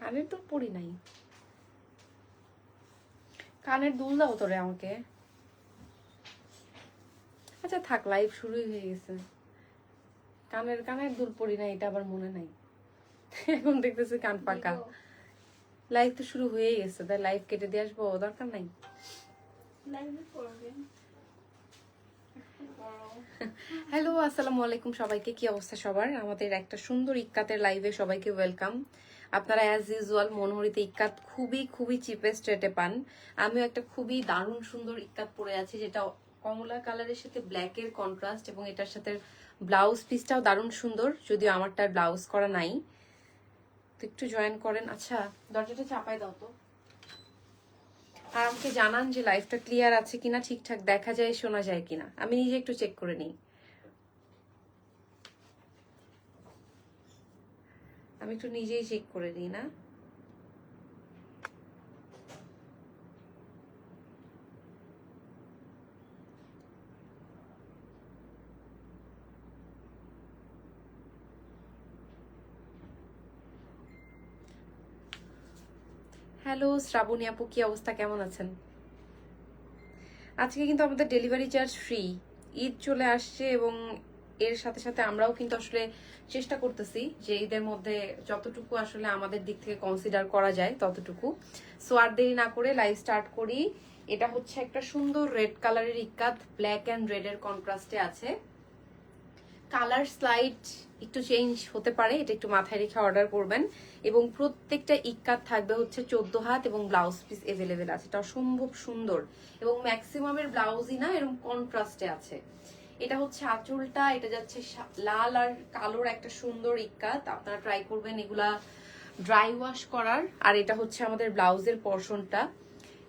কানের দুল পরি নাই। কানের দুল দাও তোরে আমাকে। আচ্ছা থাক লাইভ শুরুই হয়ে গেছে। কানের কানের দুল পরি নাই এটা আবার মনে নাই। এখন দেখতেছি কান পাকা। লাইভ তো শুরু হয়েই গেছে তাই লাইভ কেটে দিয়ে আসব দরকার নাই। হ্যালো আসসালামু আলাইকুম সবাইকে কি অবস্থা সবার? আমাদের একটা সুন্দর ইক্কাতের লাইভে সবাইকে ওয়েলকাম আপনারা অ্যাজ ইউজুয়াল মনোহরিতে ইক্কাত খুবই খুবই চিপেস্ট রেটে পান। আমিও একটা খুবই দারুণ সুন্দর ইক্কাত পরে আছি, যেটা কমলা কালারের সাথে ব্ল্যাকের কন্ট্রাস্ট এবং এটার সাথে ব্লাউজ পিসটাও দারুণ সুন্দর, যদিও আমারটার ব্লাউজ করা নাই। তো একটু জয়েন করেন। আচ্ছা দরজাটা চাপাই দাও তো। আর আমাকে জানান যে লাইফটা ক্লিয়ার আছে কিনা, ঠিকঠাক দেখা যায়, শোনা যায় কিনা। আমি নিজে একটু চেক করে নিই। আমি একটু নিজেই চেক করে নিই, না? হ্যালো শ্রাবণী আপু, কি অবস্থা? কেমন আছেন? আজকে কিন্তু আমাদের ডেলিভারি চার্জ ফ্রি ঈদ চলে আসছে এবং এর সাথে সাথে আমরাও কিন্তু আসলে চেষ্টা করতেছি যে ঈদের মধ্যে যতটুকু আসলে আমাদের দিক থেকে কনসিডার করা যায় ততটুকু। সো আর দেরি না করে লাইভ স্টার্ট করি। এটা হচ্ছে একটা সুন্দর রেড কালারের ইক্কাত ব্ল্যাক অ্যান্ড রেড এর কন্ট্রাস্টে আছে। কালার স্লাইড একটু চেঞ্জ হতে পারে, এটা একটু মাথায় রেখে অর্ডার করবেন। এবং প্রত্যেকটা ইক্কাত থাকবে হচ্ছে চোদ্দ হাত এবং ব্লাউজ পিস এভেলেবেল আছে। এটা অসম্ভব সুন্দর। এবং ম্যাক্সিমামের ব্লাউজই না এরকম কন্ট্রাস্টে আছে। এটা হচ্ছে আঁচলটা, এটা যাচ্ছে লাল আর কালোর একটা সুন্দর ইক্কাত আপনারা ট্রাই করবেন এগুলা ড্রাই ওয়াশ করার। আর এটা হচ্ছে আমাদের ব্লাউজের পর্শনটা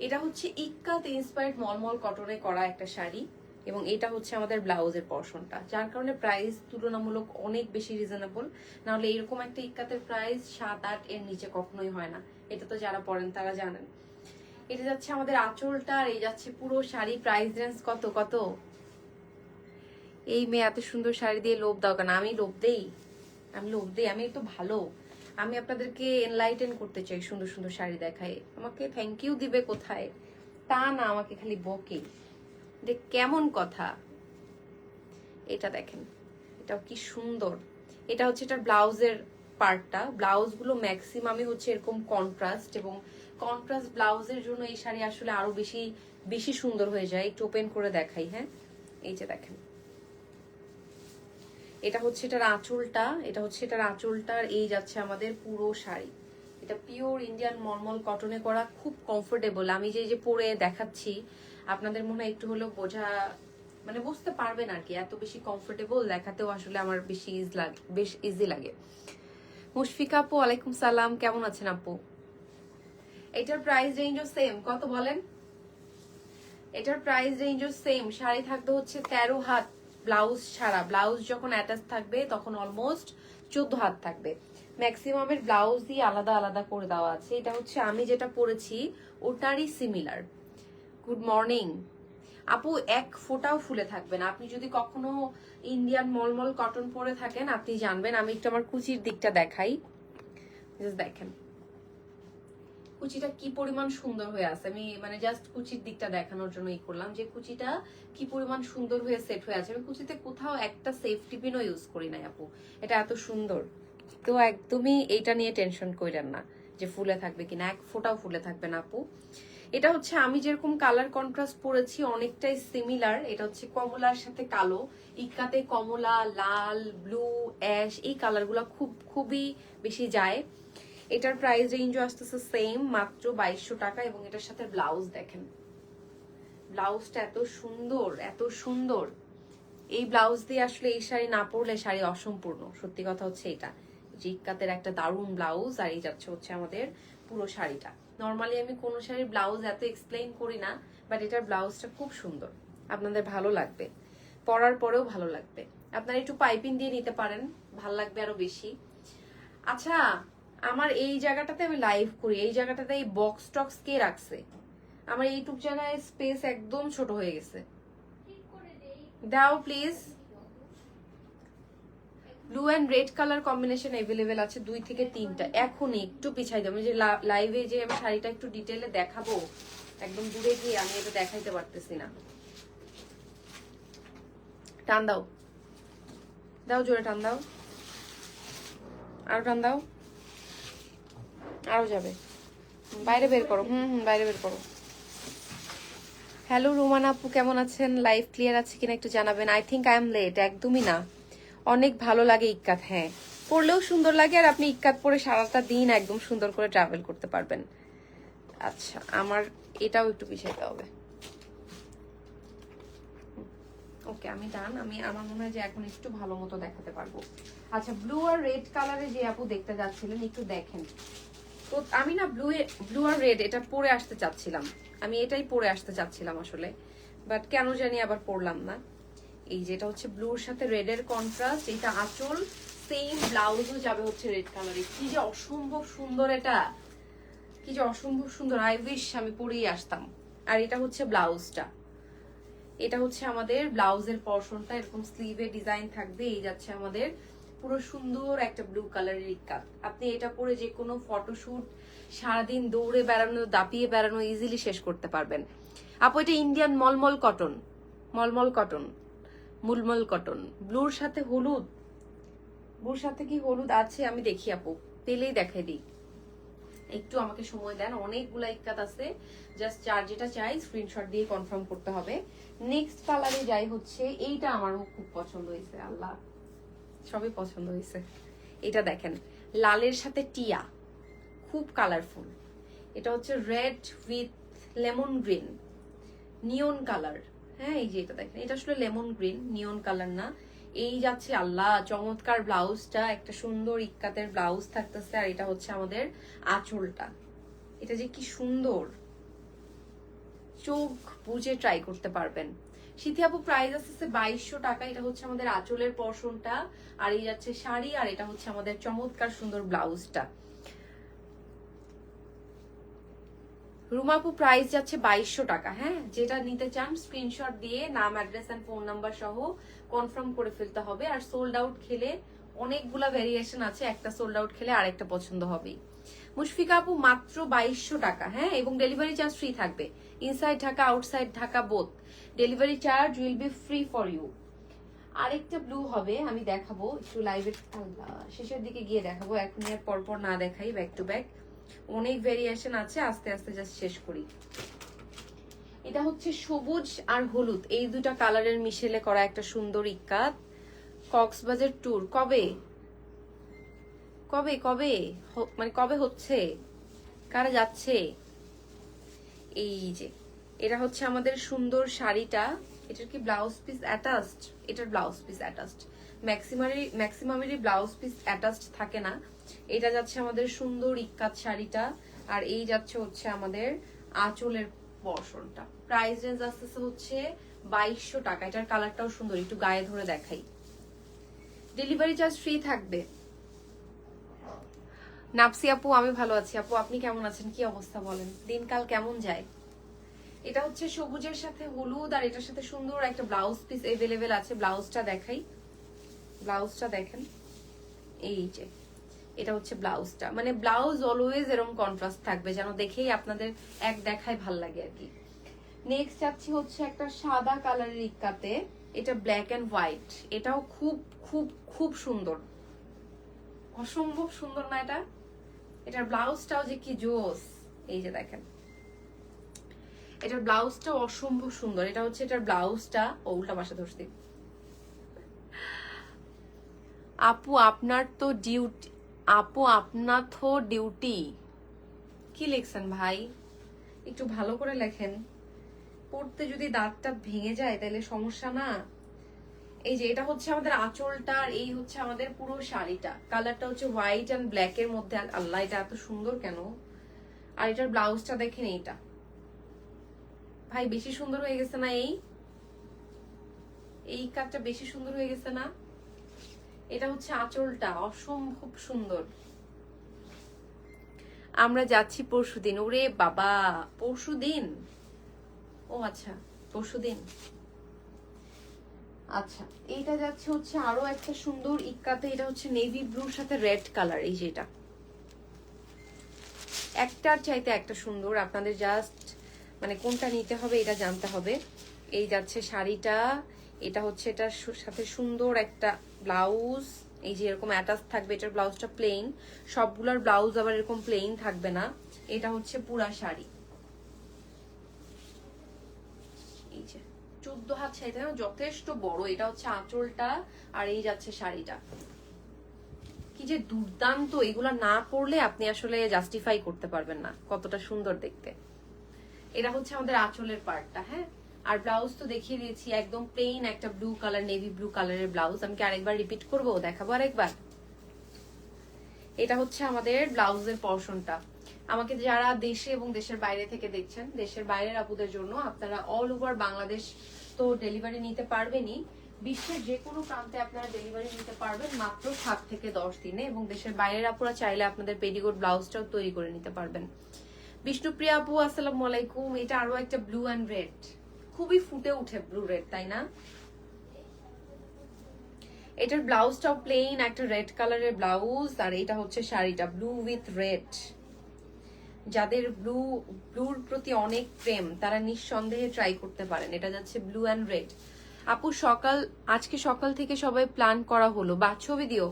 এটা হচ্ছে ইক্কাত ইন্সপায়ার্ড মলমল কটনে করা একটা শাড়ি এবং এটা হচ্ছে আমাদের ব্লাউজের পর্শনটা যার কারণে প্রাইস তুলনামূলক অনেক বেশি রিজনেবল নাহলে এরকম একটা ইক্কাতের প্রাইস সাত, আট এর নিচে কখনোই হয় না। এটা তো যারা পড়েন তারা জানেন। এটা যাচ্ছে আমাদের আঁচলটা আর এই যাচ্ছে পুরো শাড়ি প্রাইস রেঞ্জ কত কত? এই মেয়ে এত সুন্দর শাড়ি দিয়ে লোভ দাও কেন? আমি লোভ দেই। আমি লোভ দেই। আমি তো ভালো। আমি আপনাদেরকে এনলাইটেন করতে চাই সুন্দর সুন্দর শাড়ি দেখায়। আমাকে থ্যাংক ইউ দিবে কোথায়? তা না, আমাকে খালি বকে। যে কেমন কথা। এটা দেখেন। এটাও কি সুন্দর। এটা হচ্ছে এটার ব্লাউজের পার্টটা। ব্লাউজগুলো ম্যাক্সিমামই হচ্ছে এরকম কন্ট্রাস্ট এবং কন্ট্রাস্ট ব্লাউজের জন্য এই শাড়ি আসলে আরও বেশি বেশি সুন্দর হয়ে যায়। একটু ওপেন করে দেখাই হ্যাঁ? এই যে দেখেন। এটা হচ্ছে এটার আঁচলটা, এটা হচ্ছে এটার আঁচলটা আর এই যাচ্ছে আমাদের পুরো শাড়ি। এটা পিওর ইন্ডিয়ান মলমল কটনে করা, খুব কমফোর্টেবল আমি যে যে পরে দেখাচ্ছি, আপনাদের মনে একটু হলেও বোঝা মানে বুঝতে পারবেন আর কি, এত বেশি কমফোর্টেবল দেখাতেও আসলে আমার বেশি ইজ লাগে, বেশ ইজি লাগে। মুশফিকা আপু, ওয়ালাইকুম সালাম, কেমন আছেন আপু? এটার প্রাইস রেঞ্জও সেম কত বলেন? এটার প্রাইস রেঞ্জও সেম শাড়ি থাকবে হচ্ছে তেরো হাত। ব্লাউজ ছাড়া, ব্লাউজ যখন অ্যাটাচ থাকবে তখন অলমোস্ট চোদ্দ হাত থাকবে। ম্যাক্সিমামের ব্লাউজ দিয়ে আলাদা আলাদা করে দেওয়া আছে। এটা হচ্ছে আমি যেটা পরেছি, ওটারই সিমিলার গুড মর্নিং আপু, এক ফোঁটাও ফুলে থাকবে না। আপনি যদি কখনো ইন্ডিয়ান মলমল কটন পরে থাকেন, আপনি জানবেন। আমি একটু আমার কুচির দিকটা দেখাই। দেখেন। কুচিটা কি পরিমাণ সুন্দর হয়ে আছে? আমি মানে জাস্ট কুচির দিকটা দেখানোর জন্য ই করলাম যে কুচিটা কি পরিমাণ সুন্দর হয়ে সেট হয়ে আছে। আমি কুচিতে কোথাও একটা সেফটি পিনও ইউজ করি নাই আপু। এটা এত সুন্দর। তো একদমই এটা নিয়ে টেনশন কইরেন না যে ফুলে থাকবে কিনা। এক ফোঁটাও ফুলে থাকবে না আপু। এটা হচ্ছে আমি যেরকম কালার কন্ট্রাস্ট পরেছি অনেকটাই সিমিলার এটা হচ্ছে কমলার সাথে কালো। ইকাতে কমলা, লাল ব্লু অ্যাশ এই কালারগুলো খুব, খুবই বেশি যায়। এটার প্রাইস রেঞ্জও আসতেছে সেম মাত্র বাইশশো টাকা এবং এটার সাথে ব্লাউজ দেখেন। ব্লাউজটা এত সুন্দর এত সুন্দর। এই ব্লাউজ দিয়ে আসলে এই শাড়ি না পরলে শাড়ি অসম্পূর্ণ। সত্যি কথা হচ্ছে এটা। জিক্কাতের একটা দারুণ ব্লাউজ আর এই যাচ্ছে হচ্ছে আমাদের পুরো শাড়িটা। নর্মালি আমি কোনো শাড়ির ব্লাউজ এত এক্সপ্লেইন করি না বাট এটার ব্লাউজটা খুব সুন্দর। আপনাদের ভালো লাগবে। পরার পরেও ভালো লাগবে। আপনারা একটু পাইপিং দিয়ে নিতে পারেন, ভালো লাগবে আরও বেশি। আচ্ছা আমার এই জায়গাটাতে আমি লাইভ করি, এই জায়গাটাতে এই বক্স টক্স কে রাখছে? আমার এইটুক জায়গায় স্পেস একদম ছোট হয়ে গেছে। দাও please blue and red colour combination available আছে দুই থেকে তিনটা। এখন একটু পিছাই দেবো যে লাইভে যে আমি শাড়িটা একটু ডিটেলে দেখাবো, একদম দূরে গিয়ে আমি এটা দেখাইতে পারতেছি না। টান দাও। দাও জোরে টান দাও। আরও টান দাও। আরও যাবে। বাইরে বের করো। হুম হুম, বাইরে বের করো। হ্যালো রোমান আপু, কেমন আছেন? লাইভ ক্লিয়ার আছে কিনা একটু জানাবেন। I think I am late একদমই না। অনেক ভালো লাগে ইক্কাত হ্যাঁ। পড়লেও সুন্দর লাগে আর আপনি ইক্কাত পরে সারাটা দিন একদম সুন্দর করে ট্রাভেল করতে পারবেন। আচ্ছা আমার এটাও একটু পিছাইতে হবে। ওকে, আমি ডান। আমি, আমার মনে হয় যে এখন একটু ভালো মতো দেখাতে পারব। আচ্ছা ব্লু আর রেড কালারে যে আপু দেখতে যাচ্ছিলেন, একটু দেখেন। তো আমি না ব্লু ব্লু আর রেড এটা পরে আসতে চাচ্ছিলাম। আমি এটাই পরে আসতে চাচ্ছিলাম আসলে। বাট কেন জানি আবার পরলাম না। এই যেটা হচ্ছে ব্লুর সাথে রেড এর কন্ট্রাস্ট এটা আঁচল সেম ব্লাউজও যাবে হচ্ছে রেড কালারে কি যে অসম্ভব সুন্দর এটা। কি যে অসম্ভব সুন্দর। আই উইশ আমি পরেই আসতাম। আর এটা হচ্ছে ব্লাউজটা এটা হচ্ছে আমাদের ব্লাউজের পর্শনটা এরকম স্লিভে ডিজাইন থাকবে, এই যাচ্ছে আমাদের পুরো সুন্দর একটা ব্লু কালারের ইকাত আপনি এটা পরে যে কোনো ফটোশুট সারাদিন দৌড়ে বেড়ানো, দাপিয়ে বেড়ানো ইজিলি শেষ করতে পারবেন। আপু, এটা Indian mulmul cotton mulmul cotton mulmul cotton ব্লুর সাথে হলুদ? ব্লুর সাথে কি হলুদ আছে? আমি দেখি আপু। পেলেই দেখাই দিই। একটু আমাকে সময় দেন, অনেকগুলা ইক্কাত আছে। জাস্ট চার যেটা চাই স্ক্রিনশট দিয়ে কনফার্ম করতে হবে। নেক্সট কালারে যাই হচ্ছে, এইটা আমারও খুব পছন্দ হয়েছে, আল্লাহ। সবই পছন্দ হয়েছে। এটা দেখেন, লালের সাথে টিয়া, খুব কালারফুল এটা হচ্ছে red with lemon green neon colour হ্যাঁ এই যে এটা দেখেন, এটা আসলে লেমন গ্রিন নিয়ন কালার না। এই যাচ্ছে আল্লাহ, চমৎকার ব্লাউজটা, একটা সুন্দর ইক্কাতের ব্লাউজ থাকতেছে, আর এটা হচ্ছে আমাদের আঁচলটা। এটা যে কি সুন্দর। চোখ বুঝে ট্রাই করতে পারবেন। শীতি আপু প্রাইস আসছে বাইশশো টাকা, এটা হচ্ছে আমাদের আঁচলের পশনটা আর এই যাচ্ছে শাড়ি, আর এটা হচ্ছে আমাদের চমৎকার সুন্দর ব্লাউজটা। রুমাপু প্রাইস যাচ্ছে বাইশশো টাকা হ্যাঁ? যেটা নিতে চান স্ক্রিনশট দিয়ে, নাম অ্যাড্রেস অ্যান্ড ফোন নাম্বার সহ কনফার্ম করে ফেলতে হবে। আর সোল্ড আউট খেলে অনেকগুলা ভেরিয়েশন আছে, একটা সোল্ড আউট খেলে আরেকটা পছন্দ হবেই। মুশফিকা আপু, মাত্র বাইশশো টাকা হ্যাঁ? এবং ডেলিভারি চার্জ ফ্রি থাকবে। Inside Dhaka outside Dhaka both delivery charge will be free for you আরেকটা ব্লু হবে, আমি দেখাবো, একটু লাইভের শেষের দিকে গিয়ে দেখাবো। এখন আর পরপর না দেখাই ব্যাক টু ব্যাক অনেক ভেরিয়েশন আছে, আস্তে আস্তে জাস্ট শেষ করি। এটা হচ্ছে সবুজ আর হলুদ, এই দুটা কালারের মিশেলে করা একটা সুন্দর ইক্কাত। কক্সবাজার ট্যুর কবে? কবে কবে? মানে কবে হচ্ছে? কারা যাচ্ছে? এই যে এটা হচ্ছে আমাদের সুন্দর শাড়িটা। এটার কি ব্লাউজ পিস অ্যাটাচড এটার ব্লাউজ পিস অ্যাটাচড ম্যাক্সিমারি ম্যাক্সিমামেরই ব্লাউজ পিস অ্যাটাচড থাকে না। এটা যাচ্ছে আমাদের সুন্দর ইক্কাত শাড়িটা আর এই যাচ্ছে হচ্ছে আমাদের আঁচলের পর্ষণটা প্রাইস রেঞ্জ আসতেছে হচ্ছে বাইশশো টাকা। এটার কালারটাও সুন্দর, একটু গায়ে ধরে দেখাই। ডেলিভারি চার্জ ফ্রি থাকবে। নাপসি আপু, আমি ভালো আছি। আপু, আপনি কেমন আছেন? কি অবস্থা বলেন? দিনকাল কেমন যায়? এটা হচ্ছে সবুজের সাথে হলুদ আর এটার সাথে সুন্দর একটা ব্লাউজ পিস এভেলেবেল আছে। ব্লাউজটা দেখাই। ব্লাউজটা দেখেন। এই যে, এটা হচ্ছে ব্লাউজটা মানে ব্লাউজ অলওয়েজ এরকম কন্ট্রাস্ট থাকবে, যেন দেখেই আপনাদের এক দেখায় ভালো লাগে আর কি। নেক্সট যাচ্ছি হচ্ছে একটা সাদা কালারের ইক্কাতে। এটা ব্ল্যাক এন্ড হোয়াইট এটাও খুব খুব খুব সুন্দর। অসম্ভব সুন্দর না এটা? এটার ব্লাউজটাও যে কি জোস। এই যে দেখেন। এটার ব্লাউজটা অসম্ভব সুন্দর। এটা হচ্ছে এটার ব্লাউজটা। ও, উল্টা পাশে ধরছি। আপু, আপনার তো ডিউটি আপু, আপনার তো ডিউটি কি লিখছেন ভাই? একটু ভালো করে লেখেন। পড়তে যদি দাঁতটা ভেঙে যায়, তাহলে সমস্যা না? এই যে, এটা হচ্ছে আমাদের আঁচলটা, আর এই হচ্ছে আমাদের পুরো শাড়িটা। কালারটা হচ্ছে হোয়াইট অ্যান্ড ব্ল্যাক এর মধ্যে। আল্লাহ, এটা এত সুন্দর কেন? আর এটার ব্লাউজটা দেখেন এইটা। ভাই, বেশি সুন্দর হয়ে গেছে না এই? এই কাজটা বেশি সুন্দর হয়ে গেছে না? এটা হচ্ছে আঁচলটা অসম্ভব সুন্দর। আমরা যাচ্ছি পরশুদিন। ওরে বাবা, পরশুদিন? ও আচ্ছা পরশুদিন। আচ্ছা এইটা যাচ্ছে হচ্ছে আরও একটা সুন্দর ইক্কাতে, এটা হচ্ছে নেভি ব্লুর সাথে রেড কালার এই যেটা একটার চাইতে একটা সুন্দর, আপনাদের জাস্ট মানে কোনটা নিতে হবে এটা জানতে হবে। এই যাচ্ছে শাড়িটা, এটা হচ্ছে এটার সাথে সুন্দর একটা ব্লাউজ, এই যে এরকম অ্যাটাচ থাকবে, এটার ব্লাউজটা প্লেন সবগুলোর ব্লাউজ আবার এরকম প্লেন থাকবে না। এটা হচ্ছে পুরা শাড়ি। এই যে, চোদ্দ হাত শাড়িটা যথেষ্ট বড়, এটা হচ্ছে আঁচলটা আর এই যাচ্ছে শাড়িটা। কি যে দুর্দান্ত, এগুলা না পড়লে আপনি আসলে জাস্টিফাই করতে পারবেন না, কতটা সুন্দর দেখতে। এটা হচ্ছে আমাদের আঁচলের পার্টটা হ্যাঁ? আর ব্লাউজ তো দেখিয়ে দিয়েছি, একদম প্লেন একটা ব্লু কালার নেভি ব্লু কালারের ব্লাউজ আমি কি আরেকবার রিপিট করব? দেখাবো আরেকবার? এটা হচ্ছে আমাদের ব্লাউজের পর্শনটা আমাকে যারা দেশে এবং দেশের বাইরে থেকে দেখছেন, দেশের বাইরের আপুদের জন্য আপনারা অল ওভার বাংলাদেশ তো ডেলিভারি নিতে পারবেনই। বিশ্বের যে কোনো প্রান্তে আপনারা ডেলিভারি নিতে পারবেন মাত্র সাত থেকে দশ দিনে এবং দেশের বাইরের আপুরা চাইলে আপনাদের পেডিকোট ব্লাউজটাও তৈরি করে নিতে পারবেন। বিষ্ণুপ্রিয়া আপু, আসসালামু আলাইকুম। এটা আরও একটা ব্লু অ্যান্ড রেড খুবই ফুটে উঠে ব্লু রেড তাই না? এটার ব্লাউজটাও প্লেন একটা রেড কালারের ব্লাউজ, আর এটা হচ্ছে শাড়িটা ব্লু উইথ রেড যাদের ব্লু ব্লুর প্রতি অনেক প্রেম, তারা নিঃসন্দেহে ট্রাই করতে পারেন। এটা যাচ্ছে ব্লু অ্যান্ড রেড আপু, সকাল, আজকে সকাল থেকে সবাই প্ল্যান করা হলো। বা, ছবি দিও।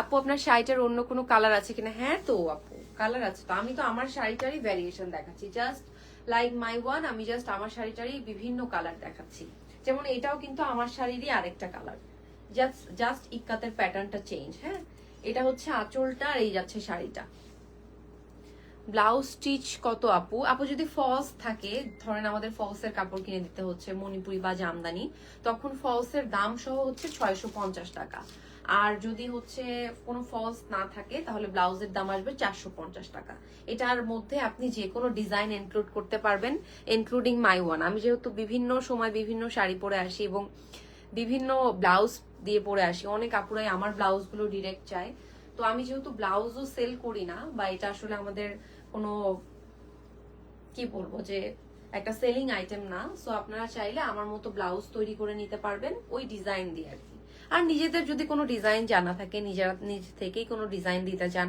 আপু, আপনার শাড়িটার অন্য কোনো কালার আছে কিনা? হ্যাঁ তো, আপু। কালার আছে। তো আমি তো আমার শাড়িটারই ভ্যারিয়েশন দেখাচ্ছি। জাস্ট লাইক মাই ওয়ান আমি জাস্ট আমার শাড়িটারই বিভিন্ন কালার দেখাচ্ছি। যেমন এটাও কিন্তু আমার শাড়িরই আরেকটা কালার। জাস্ট জাস্ট ইক্কাতের প্যাটার্নটা চেঞ্জ হ্যাঁ? এটা হচ্ছে আঁচলটা আর এই যাচ্ছে শাড়িটা। ব্লাউজ স্টিচ কত আপু? আপু, যদি ফলস থাকে, ধরেন আমাদের ফলসের কাপড় কিনে দিতে হচ্ছে মণিপুরি বা জামদানি, তখন ফলসের দাম সহ হচ্ছে ছয়শো পঞ্চাশ টাকা। আর যদি হচ্ছে কোনো ফলস না থাকে, তাহলে ব্লাউজের দাম আসবে চারশো পঞ্চাশ টাকা। এটার মধ্যে আপনি যে কোনো ডিজাইন ইনক্লুড করতে পারবেন ইনক্লুডিং মাই ওয়ান আমি যেহেতু বিভিন্ন সময় বিভিন্ন শাড়ি পরে আসি এবং বিভিন্ন ব্লাউজ দিয়ে পরে আসি, অনেক আপুরাই আমার ব্লাউজগুলো ডিরেক্ট চায়। তো আমি যেহেতু ব্লাউজও সেল করি না বা এটা আসলে আমাদের কোনো, কি বলব যে, একটা সেলিং আইটেম না সো আপনারা চাইলে আমার মতো ব্লাউজ তৈরি করে নিতে পারবেন ওই ডিজাইন দিয়ে আর কি। আর নিজেদের যদি কোনো ডিজাইন জানা থাকে, নিজেরা নিজ থেকেই কোনো ডিজাইন দিতে চান,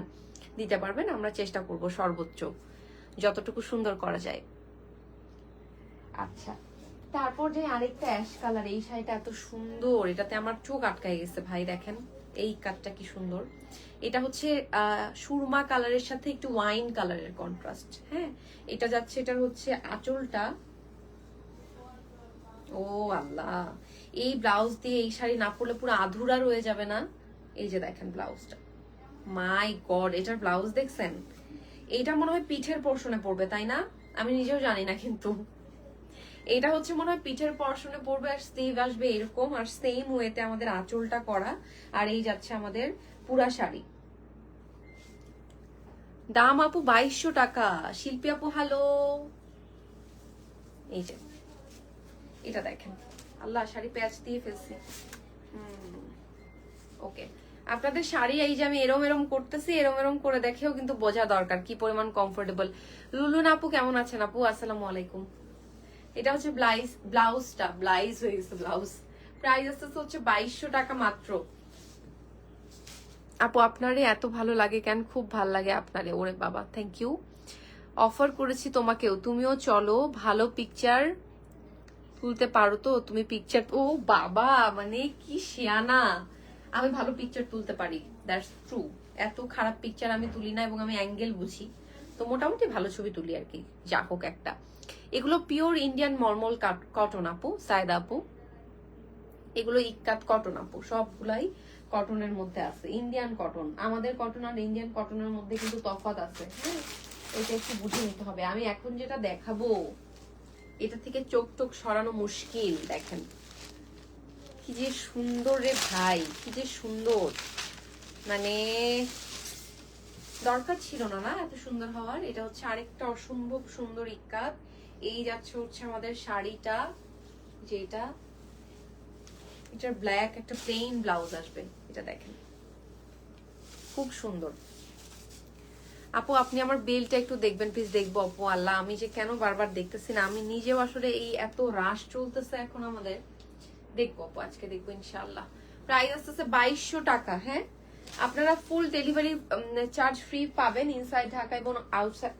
দিতে পারবেন, আমরা চেষ্টা করব সর্বোচ্চ যতটুকু সুন্দর করা যায়। আচ্ছা তারপর যে আরেকটা অ্যাশ কালার এই শাড়িটা এত সুন্দর, এটাতে আমার চোখ আটকায় গেছে ভাই, দেখেন, এই কাটটা কি সুন্দর। এটা হচ্ছে সুরমা কালারের সাথে একটু ওয়াইন কালারের কন্ট্রাস্ট হ্যাঁ? এটা যাচ্ছে, এটার হচ্ছে আঁচলটা, ও আল্লাহ এই ব্লাউজ দিয়ে এই শাড়ি না পরলে পুরো আধুরা রয়ে যাবে না। এই যে দেখেন ব্লাউজটা। মাই গড, এটার ব্লাউজ দেখছেন? এইটা মনে হয় পিঠের পোর্শনে পড়বে তাই না? আমি নিজেও জানি না কিন্তু। এটা হচ্ছে মনে হয় পিঠের পর্শনে পড়বে আর স্লিভ আসবে এরকম, আর সেম ওয়েতে আমাদের আঁচলটা করা, আর এই যাচ্ছে আমাদের পুরা শাড়ি। দাম আপু বাইশশো টাকা। শিল্পী আপু হ্যালো এই যে, এটা দেখেন। আল্লাহ, শাড়ি প্যাচ দিয়ে ফেলছি। ওকে আপনাদের শাড়ি এই যে আমি এরম এরম করতেছি, এরম এরম করে দেখেও কিন্তু বোঝা দরকার কি পরিমাণ কমফোর্টেবল লুলুন আপু, কেমন আছেন আপু? আসসালামু আলাইকুম। এটা হচ্ছে ব্লাউজ ব্লাউজটা ব্লাউজ হয়ে গেছে ব্লাউজ। প্রাইস আসতেছে হচ্ছে বাইশশো টাকা মাত্র। আপু, আপনারে এত ভালো লাগে কেন? খুব ভালো লাগে আপনারে। ওরে বাবা থ্যাংক ইউ অফার করেছি তোমাকেও। তুমিও চলো, ভালো পিকচার তুলতে পারো তো, তুমি পিকচার ও বাবা মানে কি শিয়ানা। আমি ভালো পিকচার তুলতে পারি দ্যাটস ট্রু এত খারাপ পিকচার আমি তুলি না এবং আমি অ্যাঙ্গেল বুঝি। তো মোটামুটি ভালো ছবি তুলি আর কি, যা হোক একটা। এগুলো পিওর ইন্ডিয়ান মলমল কটন আপু, সায়দা আপু। এগুলো ইক্কাত কটন আপু, সবগুলাই কটনের মধ্যে আছে ইন্ডিয়ান কটন আমাদের কটন আর ইন্ডিয়ান কটনের মধ্যে কিন্তু তফাৎ আছে। হ্যাঁ এটা একটু বুঝে নিতে হবে। আমি এখন যেটা দেখাবো এটা থেকে চোখ টোক সরানো মুশকিল, দেখেন। কি যে সুন্দর রে ভাই, কি যে সুন্দর। মানে দরকার ছিল না না এত সুন্দর হওয়ার। এটা হচ্ছে আরেকটা অসম্ভব সুন্দর ইক্কাত। এই যাচ্ছে হচ্ছে আমাদের শাড়িটা, যেটা, এটার ব্ল্যাক একটা প্লেন ব্লাউজ আসবে, এটা দেখেন। খুব সুন্দর। আপু, আপনি আমার বেলটা একটু দেখবেন প্লিজ দেখব, আপু, আল্লাহ। আমি যে কেন বারবার দেখতেছি না, আমি নিজেও আসলে এই এত রাশ চলতেছে এখন আমাদের। দেখব, আপু, আজকে দেখব ইনশাল্লাহ প্রাইস আসতেছে বাইশশো টাকা হ্যাঁ? আপনারা ফুল ডেলিভারি চার্জ ফ্রি পাবেন ইনসাইড ঢাকা এবং আউটসাইড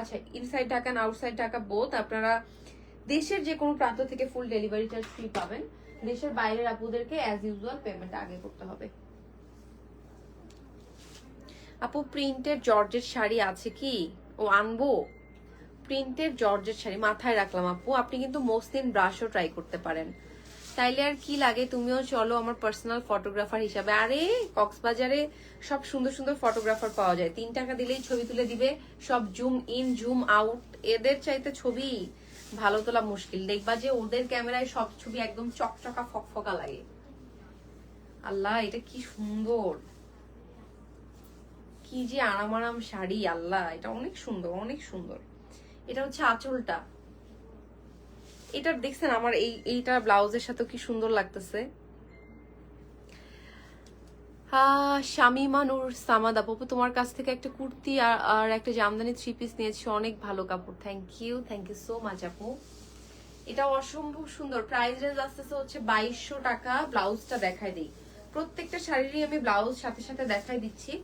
আচ্ছা inside Dhaka and outside Dhaka both আপনারা দেশের যে কোনো প্রান্ত থেকে ফুল ডেলিভারি চার্জ ফ্রি পাবেন। দেশের বাইরের আপুদেরকে অ্যাজ ইউজুয়াল পেমেন্ট আগে করতে হবে। আপু, প্রিন্টের জর্জের শাড়ি আছে কি? ও, আনব। প্রিন্টের জর্জের শাড়ি মাথায় রাখলাম আপু, আপনি কিন্তু মসলিন ব্রাশও ট্রাই করতে পারেন। তাইলে আর কি লাগে? তুমিও চলো আমার পার্সোনাল ফটোগ্রাফার হিসাবে। আরে, কক্সবাজারে সব সুন্দর সুন্দর ফটোগ্রাফার পাওয়া যায়। তিন টাকা দিলেই ছবি তুলে দিবে, সব জুম ইন জুম আউট এদের চাইতে ছবি ভালো তোলা মুশকিল। দেখবা যে ওদের ক্যামেরায় সব ছবি একদম চকচকা ফকফকা লাগে। আল্লাহ, এটা কি সুন্দর। কি যে আরাম আরাম শাড়ি আল্লাহ এটা অনেক সুন্দর অনেক সুন্দর। এটা হচ্ছে আঁচলটা। এটা দেখছেন আমার এই এইটা ব্লাউজের সাথে কি সুন্দর লাগতেছে। আহ, শামিমা নূর সামাদ আপু তোমার কাছ থেকে একটা কুর্তি আর আর একটা জামদানি থ্রি পিস নিয়েছি অনেক ভালো কাপড়। Thank you thank you so much আপু। এটা অসম্ভব সুন্দর। প্রাইস রেঞ্জ আসতেছে হচ্ছে বাইশশো টাকা। ব্লাউজটা দেখাই দিই। প্রত্যেকটা শাড়িরই আমি ব্লাউজ সাথে সাথে দেখাই দিচ্ছি।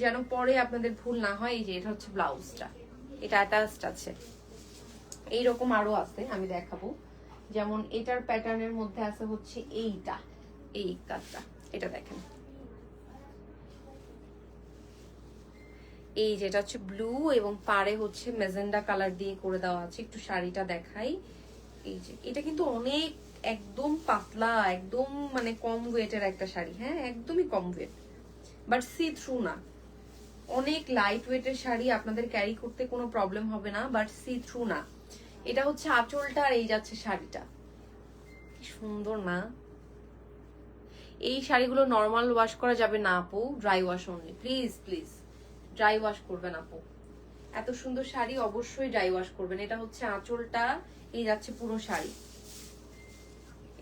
যেন পরে আপনাদের ভুল না হয়, এই যে এটা হচ্ছে ব্লাউজটা। এটা অ্যাটাচড আছে। এইরকম আরও আছে, আমি দেখাবো। যেমন এটার প্যাটার্নের মধ্যে আছে হচ্ছে এইটা। এই কাজটা, এটা দেখেন। এই যেটা হচ্ছে ব্লু এবং পাড়ে হচ্ছে মেজেন্ডা কালার দিয়ে করে দেওয়া আছে, একটু শাড়িটা দেখাই। এই যে, এটা কিন্তু অনেক একদম পাতলা, একদম মানে কম ওয়েটের একটা শাড়ি হ্যাঁ একদমই কম ওয়েট বাট সি থ্রু না। অনেক লাইট ওয়েটের শাড়ি আপনাদের ক্যারি করতে কোনো প্রবলেম হবে না বাট সি থ্রু না। এটা হচ্ছে আঁচলটা আর এই যাচ্ছে শাড়িটা। কি সুন্দর না? এই শাড়িগুলো নর্মাল ওয়াশ করা যাবে না আপু dry wash only please please dry wash করবেন আপু। এত সুন্দর শাড়ি অবশ্যই ড্রাই ওয়াশ করবেন। এটা হচ্ছে আঁচলটা, এই যাচ্ছে পুরো শাড়ি।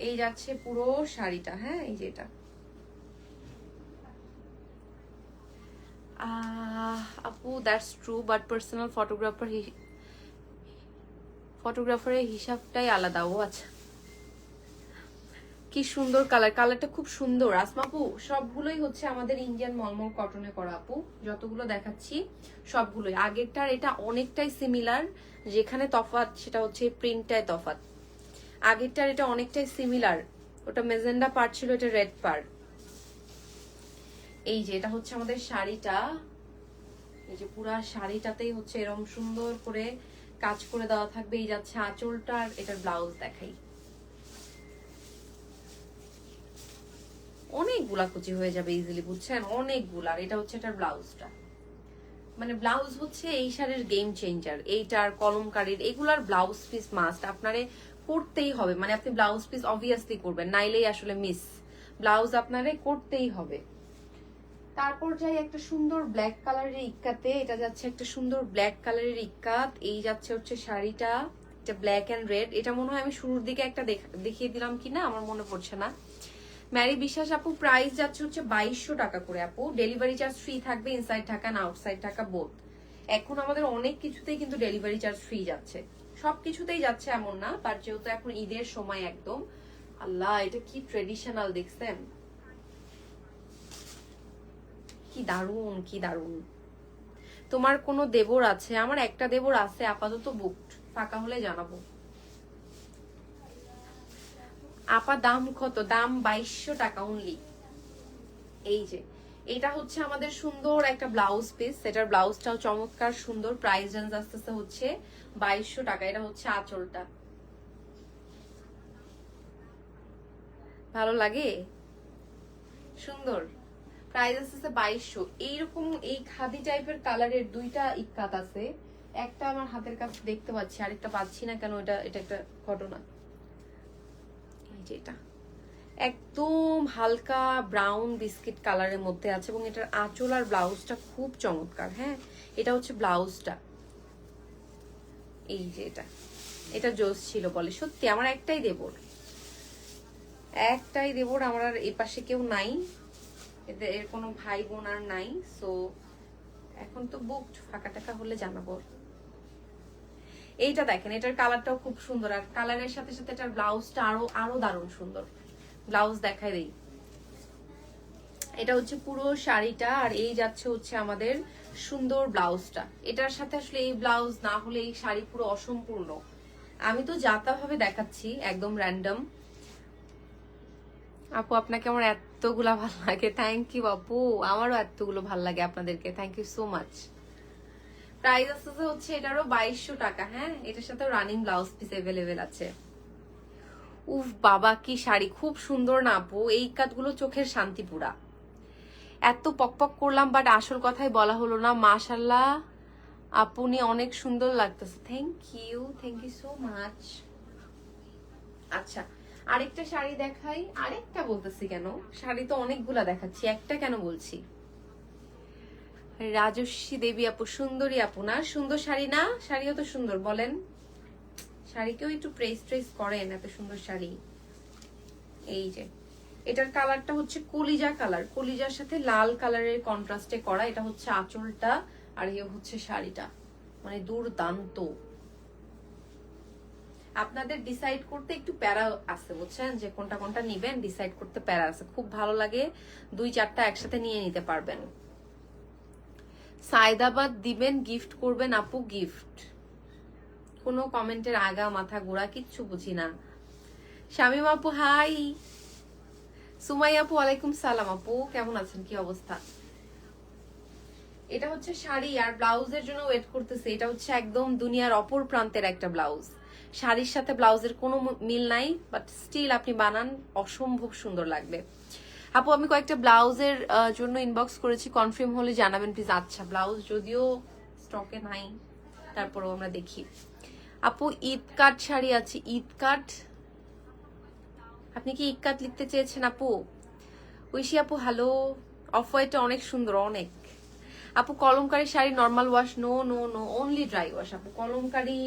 এই যাচ্ছে পুরো শাড়িটা হ্যাঁ এই যে এটা। আপু that's true but personal photographer ফটোগ্রাফারের হিসাবটাই আলাদা, ও আচ্ছা। কি সুন্দর কালার কালারটা খুব সুন্দর। আসমাপু সবগুলোই হচ্ছে আমাদের ইন্ডিয়ান মলমল কটনে করা, আপু। যতগুলো দেখাচ্ছি, সবগুলোই। আগেরটার এটা অনেকটাই সিমিলার যেখানে তফাৎ, সেটা হচ্ছে প্রিন্টটায় তফাৎ। আগেরটার এটা অনেকটাই সিমিলার ওটা মেজেন্ডা পার্ট ছিল, এটা রেড পার্ট এই যে, এটা হচ্ছে আমাদের শাড়িটা। এই যে পুরা শাড়িটাতেই হচ্ছে এরকম সুন্দর করে কাজ করে দেওয়া থাকবে। এই যাচ্ছে আঁচলটা আর এটার ব্লাউজ দেখাই। অনেকগুলা কুচি হয়ে যাবে ইজিলি বুঝছেন? অনেকগুলা, আর এটা হচ্ছে এটার ব্লাউজটা মানে ব্লাউজ হচ্ছে এই শাড়ির গেম চেঞ্জার এইটার কলমকারীর, এগুলার ব্লাউজ পিস মাস্ট আপনারে করতেই হবে। মানে আপনি ব্লাউজ পিস অবভিয়াসলি করবেন, নাইলেই আসলে মিস ব্লাউজ আপনারে করতেই হবে। তারপর যাই একটা সুন্দর ব্ল্যাক কালারের ইক্কাতে, এটা যাচ্ছে একটা সুন্দর ব্ল্যাক কালারের ইক্কাত, এই যাচ্ছে হচ্ছে শাড়িটা, এটা ব্ল্যাক এন্ড রেড এটা মনে হয় আমি শুরুর দিকে একটা দেখ- দেখিয়ে দিলাম কিনা, আমার মনে পড়ছে না। ম্যারি বিশ্বাস আপু প্রাইস যাচ্ছে হচ্ছে বাইশশো টাকা করে আপু ডেলিভারি চার্জ ফ্রি থাকবে ইনসাইড টাকা না আউটসাইড টাকা বোথ এখন আমাদের অনেক কিছুতেই কিন্তু ডেলিভারি চার্জ ফ্রি যাচ্ছে। সব কিছুতেই যাচ্ছে এমন না বাট যেহেতু এখন ঈদের সময় একদম, আল্লাহ, এটা কি ট্রেডিশনাল দেখছেন? কি দারুণ কি দারুণ। তোমার কোনো দেবর আছে? আমার একটা দেবর আছে, আপাতত বুকড ফাঁকা হলে জানাব। আপা দাম কত? দাম বাইশশো টাকা অনলি এই যে, এটা হচ্ছে আমাদের সুন্দর একটা ব্লাউজ পিস এটার ব্লাউজটাও চমৎকার সুন্দর। প্রাইস রেঞ্জ আস্তে আস্তে হচ্ছে বাইশশো টাকা। এটা হচ্ছে আঁচলটা। ভালো লাগে? সুন্দর। প্রাইস আসতেছে বাইশশো। এইরকম এই খাদি টাইপের কালারের দুইটা ইক্কাত আছে। একটা আমার হাতের কাছে দেখতে পাচ্ছি, আরেকটা পাচ্ছি না কেন এটা এটা একটা ঘটনা। এই একদম হালকা ব্রাউন বিস্কিট কালারের মধ্যে আছে এবং এটার আঁচল আর ব্লাউজটা খুব চমৎকার হ্যাঁ? এটা হচ্ছে ব্লাউজটা। এই যে এটা। এটা জোস ছিল বলে। সত্যি, আমার একটাই দেবর। একটাই দেবর, আমার আর এই পাশে কেউ নাই। এদের, এর কোনো ভাই বোন আর নাই সো এখন তো বুকড ফাঁকা টাকা হলে জানাব। এইটা দেখেন, এটার কালারটাও খুব সুন্দর, আর কালারের সাথে সাথে এটার ব্লাউজটা আরও আরও দারুণ সুন্দর। ব্লাউজ দেখাই দেই। এটা হচ্ছে পুরো শাড়িটা, আর এই যাচ্ছে হচ্ছে আমাদের সুন্দর ব্লাউজটা এটার সাথে আসলে এই ব্লাউজ না হলে এই শাড়ি পুরো অসম্পূর্ণ। আমি তো যাতা ভাবে দেখাচ্ছি, একদম র্যান্ডম আপু, আপনাকে আমার এতগুলা ভালো লাগে। থ্যাংক ইউ আপু আমারও এতগুলো ভালো লাগে আপনাদেরকে। Thank you so much price আসতেছে হচ্ছে এটারও বাইশশো টাকা হ্যাঁ? এটার সাথে রানিং ব্লাউজ পিস এভেলেবেল আছে। উফ, বাবা, কি শাড়ি। খুব সুন্দর না, আপু। এই কাজগুলো চোখের শান্তি পুরা। এত পকপক করলাম বাট আসল কথাই বলা হলো না। মাশাল্লাহ আপনি অনেক সুন্দর লাগতেছে। Thank you thank you so much আচ্ছা আরেকটা শাড়ি দেখাই, আরেকটা বলতেছি কেন? শাড়ি তো অনেকগুলা দেখাচ্ছি, একটা কেন বলছি? রাজস্বী দেবী আপু, সুন্দরী আপু না? সুন্দর শাড়ি না? শাড়িও তো সুন্দর, বলেন। শাড়িকেও একটু প্রেস ট্রেস করেন, এত সুন্দর শাড়ি। এই যে, এটার কালারটা হচ্ছে কলিজা কালার। কলিজার সাথে লাল কালারের কন্ট্রাস্টে করা, এটা হচ্ছে আঁচলটা, আর ইয়ে হচ্ছে শাড়িটা। মানে দুর্দান্ত। আপনাদের ডিসাইড করতে একটু প্যারা আছে, বুঝছেন? যে কোনটা কোনটা নিবেন ডিসাইড করতে প্যারা আছে। খুব ভালো লাগে দুই চারটা একসাথে নিয়ে নিতে পারবেন। সায়দাবাদ দিবেন গিফট করবেন, আপু গিফট কোনো কমেন্টের আগা, মাথা গোড়া, কিচ্ছু বুঝি না। শামিম আপু হাই সুমাই আপু, ওয়ালাইকুম সালাম আপু। কেমন আছেন? কি অবস্থা? এটা হচ্ছে শাড়ি আর ব্লাউজের জন্য ওয়েট করতেছে। এটা হচ্ছে একদম দুনিয়ার অপর প্রান্তের একটা ব্লাউজ। শাড়ির সাথে ব্লাউজের কোনো মিল নাই বাট স্টিল আপনি বানান, অসম্ভব সুন্দর লাগবে। আপু, আমি কয়েকটা ব্লাউজের জন্য ইনবক্স করেছি কনফার্ম হলে জানাবেন প্লিজ আচ্ছা ব্লাউজ যদিও স্টকে নাই, তারপরেও আমরা দেখি। আপু ঈদ কাট শাড়ি আছে ঈদ কাট আপনি কি ঈদ কাট লিখতে চেয়েছেন, আপু? ঐশী আপু হ্যালো অফ হোয়াইটটা অনেক সুন্দর, অনেক। আপু kalamkari sari normal wash no no no only dry wash আপু। কলমকারী,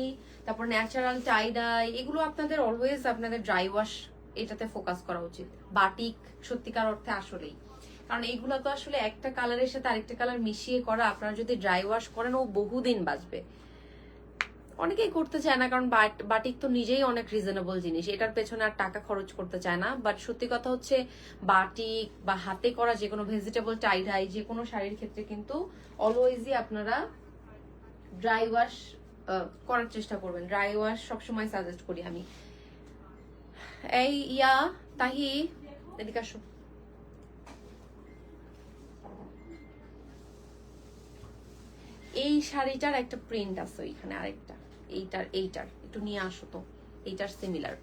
তারপর ন্যাচারাল টাইডাই এগুলো আপনাদের অলওয়েজ আপনাদের ড্রাই ওয়াশ এটাতে ফোকাস করা উচিত। বাটিক সত্যিকার অর্থে আসলেই। কারণ এগুলো তো আসলে একটা কালারের সাথে আরেকটা কালার মিশিয়ে করা, আপনারা যদি ড্রাই ওয়াশ করেন, ও বহুদিন বাঁচবে। অনেকেই করতে চায় না, কারণ বাট- বাটিক তো নিজেই অনেক রিজনেবল জিনিস। এটার পেছনে আর টাকা খরচ করতে চায় না। বাট সত্যি কথা হচ্ছে, বাটিক বা হাতে করা যে কোনো ভেজিটেবল টাই ডাই যে কোনো শাড়ির ক্ষেত্রে কিন্তু অলওয়েজই আপনারা ড্রাই ওয়াশ করার চেষ্টা করবেন। ড্রাই ওয়াশ সবসময় সাজেস্ট করি আমি। এই, ইয়া, তাহি, এদিকে আসো। এই শাড়িটার একটা প্রিন্ট আছে ওইখানে আরেকটা। এইটার এইটার। একটু নিয়ে আসো তো। এইটার সিমিলার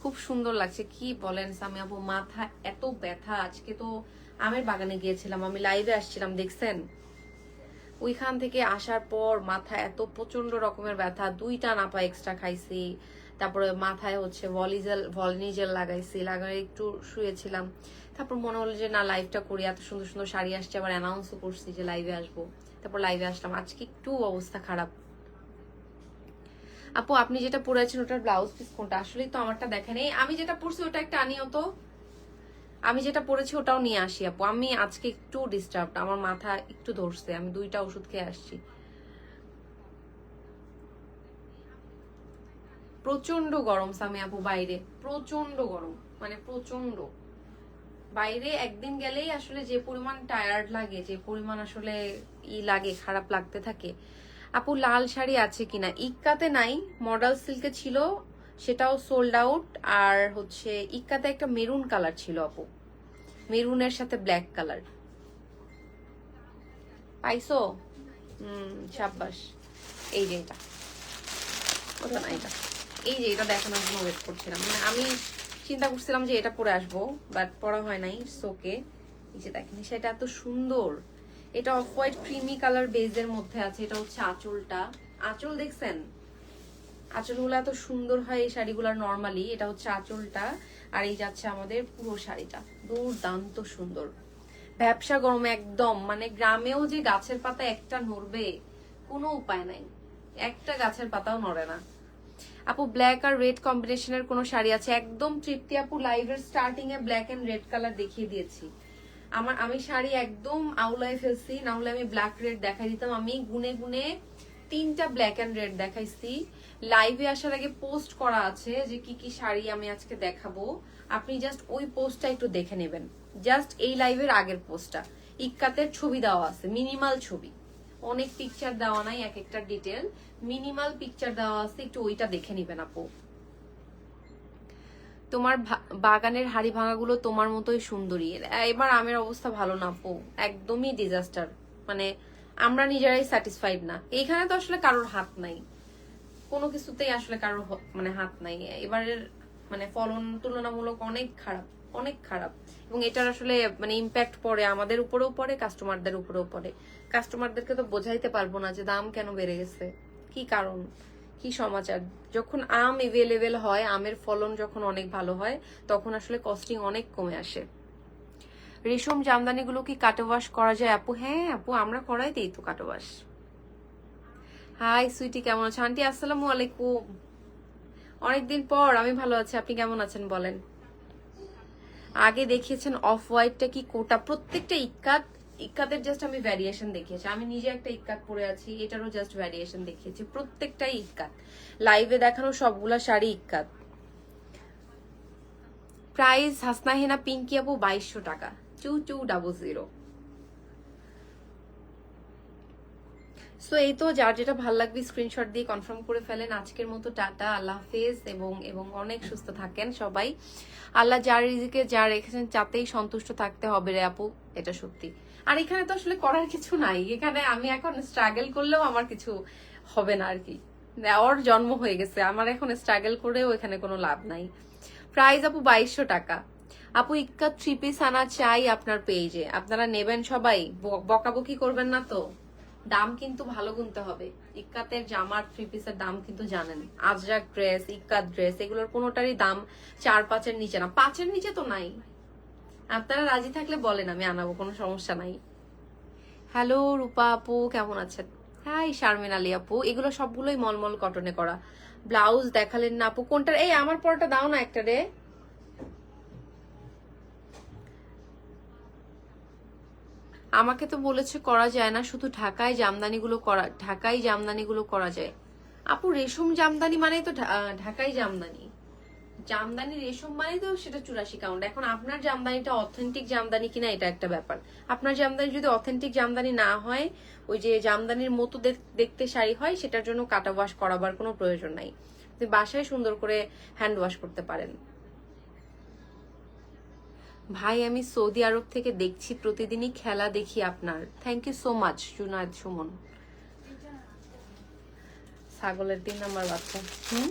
খুব সুন্দর লাগছে। কি বলেন সামি আপু, মাথা এত ব্যথা। আজকে তো আমের বাগানে গিয়েছিলাম, আমি লাইভে আসছিলাম, দেখছেন? ওইখান থেকে আসার পর মাথা এত প্রচণ্ড রকমের ব্যথা। দুইটা নাপা এক্সট্রা খাইছি। তারপরে মাথায় হচ্ছে ভলিজেল ভলনিজেল লাগাইছি। লাগাই একটু শুয়েছিলাম। তারপর মনে হলো যে, না লাইভটা করি। এত সুন্দর সুন্দর শাড়ি আসছে। আবার অ্যানাউন্সও করছি যে লাইভে আসব। তারপর লাইভে আসলাম। আজকে একটু অবস্থা খারাপ। আপু, আপনি যেটা পরেছেন ওটার ব্লাউজ পিস কোনটা? আসলেই তো আমারটা দেখেন এই আমি যেটা পরছি ওটা একটা আনিও তো আমি যেটা পরেছি ওটাও নিয়ে আসি, আপু। আমি আজকে একটু ডিস্টার্ব আমার মাথা একটু ধরছে। আমি দুইটা ওষুধ খেয়ে আসছি। প্রচণ্ড গরম, সামি আপু, বাইরে। প্রচণ্ড গরম মানে প্রচণ্ড বাইরে একদিন গেলেই আসলে যে পরিমাণ টায়ার্ড লাগে, যে পরিমাণ আসলে ই লাগে, খারাপ লাগতে থাকে আপু লাল শাড়ি আছে কিনা? ইক্কাতে নাই মডেল সিল্কে ছিল, সেটাও সোল্ড আউট আর হচ্ছে ইক্কাতে একটা মেরুন কালার ছিল আপু। মেরুনের সাথে ব্ল্যাক কালার হুম, সাব্বাস। এই যে এটা। ওটা না এটা। এই যে এটা দেখানোর জন্য ওয়েট করছিলাম। মানে আমি চিন্তা করছিলাম যে এটা পরে আসব বাট পরা হয় নাই সোকে এই যে দেখেন সেটা এত সুন্দর। এটা অফ হোয়াইট ক্রিমি কালার বেজের মধ্যে আছে, এটা হচ্ছে আঁচলটা। আঁচল দেখছেন? আঁচলগুলো এত সুন্দর হয় এই শাড়িগুলোর নর্মালি এটা হচ্ছে আঁচলটা, আর এই যাচ্ছে আমাদের পুরো শাড়িটা। দুর্দান্ত সুন্দর। ব্যবসা গরমে একদম মানে গ্রামেও যে গাছের পাতা একটা নড়বে, কোনো উপায় নাই। একটা গাছের পাতাও নড়ে না। আপু ব্ল্যাক আর রেড কম্বিনেশনের কোনো শাড়ি আছে? একদম তৃপ্তি আপু লাইভের স্টার্টিং এ ব্ল্যাক এন্ড রেড কালার দেখিয়ে দিয়েছি। আমার, আমি শাড়ি একদম আউলায় ফেলছি, না হলে আমি ব্ল্যাক রেড দেখাই দিতাম। আমি গুনে গুনে তিনটা ব্ল্যাক এন্ড রেড দেখাইছি। লাইভে আসার আগে পোস্ট করা আছে যে কি কি শাড়ি আমি আজকে দেখাবো। আপনি জাস্ট ওই পোস্টটা একটু দেখে নেবেন। জাস্ট এই লাইভের আগের পোস্টটা ইক্কাতের ছবি দেওয়া আছে মিনিমাল ছবি। অনেক পিকচার দেওয়া নাই, এক একটা ডিটেল মিনিমাল পিকচার দেওয়া আছে, একটু ওইটা দেখে নিবেন আপু। তোমার বাগানের হাড়ি ভাঙাগুলো তোমার মতোই সুন্দরী। এবার আমের অবস্থা ভালো না পো একদমই ডিজাস্টার মানে আমরা নিজেরাই স্যাটিসফাইড না। এইখানে তো আসলে কারোর হাত নাই। কোনো কিছুতেই আসলে কারোর মানে হাত নাই। এবারের মানে ফলন তুলনামূলক অনেক খারাপ অনেক খারাপ। এবং এটার আসলে মানে ইম্প্যাক্ট পড়ে, আমাদের উপরেও পড়ে কাস্টমারদের উপরেও পড়ে। কাস্টমারদেরকে তো বোঝাইতে পারব না যে দাম কেন বেড়ে গেছে। কি কারণ? কি সমাচার? যখন আম এভেলেবেল হয়, আমের ফলন যখন অনেক ভালো হয়, তখন আসলে কস্টিং অনেক কমে আসে। রেশম জামদানিগুলো কি কাটোয়াশ করা যায়? আপু হ্যাঁ আপু, আমরা করাই দিই তো কাটোয়াশ হাই সুইটি কেমন আছো? আন্টি আসসালামু আলাইকুম। অনেকদিন পর, আমি ভালো আছি। আপনি কেমন আছেন বলেন? আগে দেখিয়েছেন অফ হোয়াইটটা কি কোটা? প্রত্যেকটা ইক্কাত ইক্কাতের জাস্ট আমি ভ্যারিয়েশন দেখিয়েছি। আমি নিজে একটা ইক্কাত পরে আছি, এটারও জাস্ট ভ্যারিয়েশন দেখিয়েছি। প্রত্যেকটাই ইক্কাত লাইভে দেখানো সবগুলা শাড়ি ইক্কাত প্রাইস হাসনা হেনা পিঙ্কি আপু বাইশশো টাকা। Two two double zero. So এই তো যার যেটা ভালো লাগবে স্ক্রিনশট দিয়ে কনফার্ম করে ফেলেন। আজকের মতো টাটা, আল্লাহ হাফেজ, এবং এবং অনেক সুস্থ থাকেন সবাই। আল্লাহ যার রিজিকে যা রেখেছেন, তাতেই সন্তুষ্ট থাকতে হবে রে আপু, এটা সত্যি। আর এখানে তো আসলে করার কিছু নাই। এখানে আমি এখন স্ট্রাগল করলেও আমার কিছু হবে না আর কি। ওর জন্ম হয়ে গেছে। আমার এখন স্ট্রাগল করেও এখানে কোনো লাভ নাই। প্রাইস আপু বাইশশো টাকা। আপু ইক্কা থ্রি পিস আনা চাই আপনার পেজে আপনারা নেবেন সবাই। বকাবকি করবেন না তো। দাম কিন্তু ভালো গুনতে হবে। ইক্কাতের জামার থ্রি পিসের দাম কিন্তু জানেন। আজরাক ড্রেস ইক্কাত ড্রেস এগুলোর কোনোটারই দাম চার পাঁচের নিচে না। পাঁচের নিচে তো নাই। আপনারা রাজি থাকলে বলেন আমি আনাবো কোনো সমস্যা নাই। হ্যালো রূপা আপু কেমন আছেন? হাই শারমিন আলী আপু এগুলো সবগুলোই মলমল কটনে করা। ব্লাউজ দেখালেন না আপু কোনটা এই আমার পরটা দাও না একটা রে। আমাকে তো বলেছে করা যায় না শুধু ঢাকায় জামদানিগুলো করা ঢাকায় জামদানিগুলো করা যায়। আপু রেশম জামদানি মানে তো ঢাকাই জামদানি। জামদানি রেশম মানে তো সেটা চুরাশি কাউন্ট এখন আপনার জামদানিটা অথেন্টিক জামদানি কিনা এটা একটা ব্যাপার। আপনার জামদানি যদি অথেন্টিক জামদানি না হয়, ওই যে জামদানির মতো দেখ- দেখতে শাড়ি হয়, সেটার জন্য কাটা ওয়াশ করাবার কোনো প্রয়োজন নাই। আপনি বাসায় সুন্দর করে হ্যান্ড ওয়াশ করতে পারেন। ভাই, আমি সৌদি আরব থেকে দেখছি, প্রতিদিনই খেলা দেখি আপনার। Thank you so much Junayed Sumon. ছাগলের তিন নাম্বার বাচ্চা। হুম?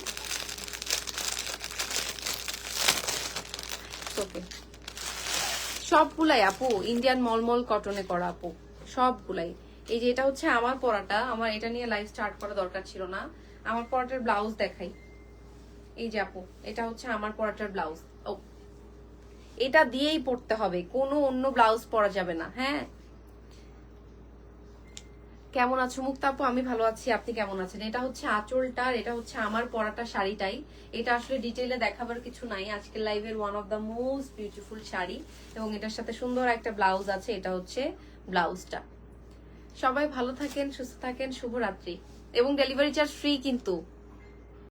ওকে সবগুলাই আপু ইন্ডিয়ান মলমল কটনে করা আপু, সবগুলাই। এই যে এটা হচ্ছে আমার পরাটা, আমার এটা নিয়ে লাইভ স্টার্ট করা দরকার ছিল না। আমার পরাটার ব্লাউজ দেখাই। এই যে আপু, এটা হচ্ছে আমার পরাটার ব্লাউজ ও, এটা দিয়েই পড়তে হবে, কোনো অন্য ব্লাউজ পরা যাবে না হ্যাঁ? কেমন আছো? মুক্তা আপু, আমি ভালো আছি, আপনি কেমন আছেন? এটা হচ্ছে আঁচলটা এটা হচ্ছে আমার পরাটা শাড়িটাই। এটা আসলে ডিটেইলে দেখাবার কিছু নাই। আজকের লাইভের one of the most beautiful sari, এবং এটার সাথে সুন্দর একটা ব্লাউজ আছে, এটা হচ্ছে ব্লাউজটা সবাই ভালো থাকেন, সুস্থ থাকেন, শুভরাত্রি। এবং ডেলিভারি চার্জ ফ্রি কিন্তু।